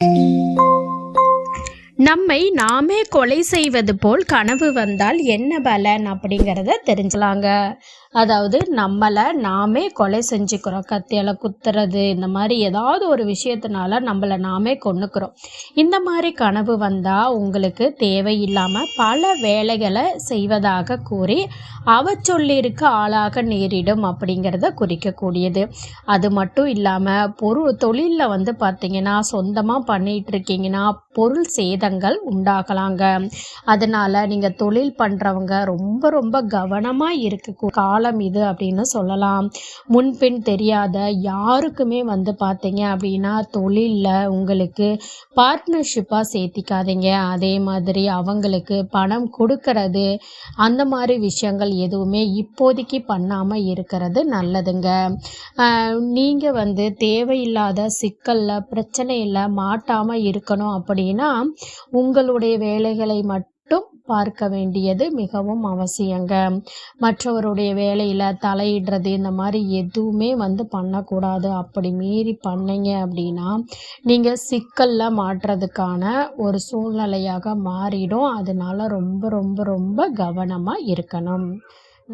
thank you நம்மை நாமே கொலை செய்வது போல் கனவு வந்தால் என்ன பலன் அப்படிங்கிறத தெரிஞ்சலாங்க அதாவது நம்மளை நாமே கொலை செஞ்சுக்கிறோம் கத்தியால் குத்துறது இந்த மாதிரி ஏதாவது ஒரு விஷயத்தினால நம்மளை நாமே கொண்டுக்கிறோம் இந்த மாதிரி கனவு வந்தால் உங்களுக்கு தேவையில்லாமல் பல வேலைகளை செய்வதாக கூறி அவச்சொல்லிற்கு ஆளாக நேரிடும் அப்படிங்கிறத குறிக்கக்கூடியது. அது மட்டும் இல்லாமல் பொருள் தொழிலில் வந்து பார்த்தீங்கன்னா சொந்தமாக பண்ணிகிட்டு இருக்கீங்கன்னா பொருள் நஷ்டங்கள் உண்டாகலாங்க. அதனால் நீங்கள் தொழில் பண்ணுறவங்க ரொம்ப ரொம்ப கவனமாக இருக்க. காலம் இது அப்படின்னு சொல்லலாம். முன்பின் தெரியாத யாருக்குமே வந்து பார்த்தீங்க அப்படின்னா தொழிலில் உங்களுக்கு பார்ட்னர்ஷிப்பாக சேர்த்திக்காதீங்க. அதே மாதிரி அவங்களுக்கு பணம் கொடுக்கறது அந்த மாதிரி விஷயங்கள் எதுவுமே இப்போதைக்கு பண்ணாமல் இருக்கிறது நல்லதுங்க. நீங்கள் வந்து தேவையில்லாத சிக்கலில் பிரச்சனையில் மாட்டாமல் இருக்கணும் அப்படின்னா உங்களுடைய வேலைகளை மட்டும் பார்க்க வேண்டியது மிகவும் அவசியங்க. மற்றவருடைய வேலையில் தலையிடுறது இந்த மாதிரி எதுவுமே வந்து பண்ணக்கூடாது. அப்படி மீறி பண்ணீங்க அப்படின்னா நீங்கள் சிக்கலில் மாட்டுறதுக்கான ஒரு சூழ்நிலையாக மாறிடும். அதனால ரொம்ப ரொம்ப ரொம்ப கவனமாக இருக்கணும்.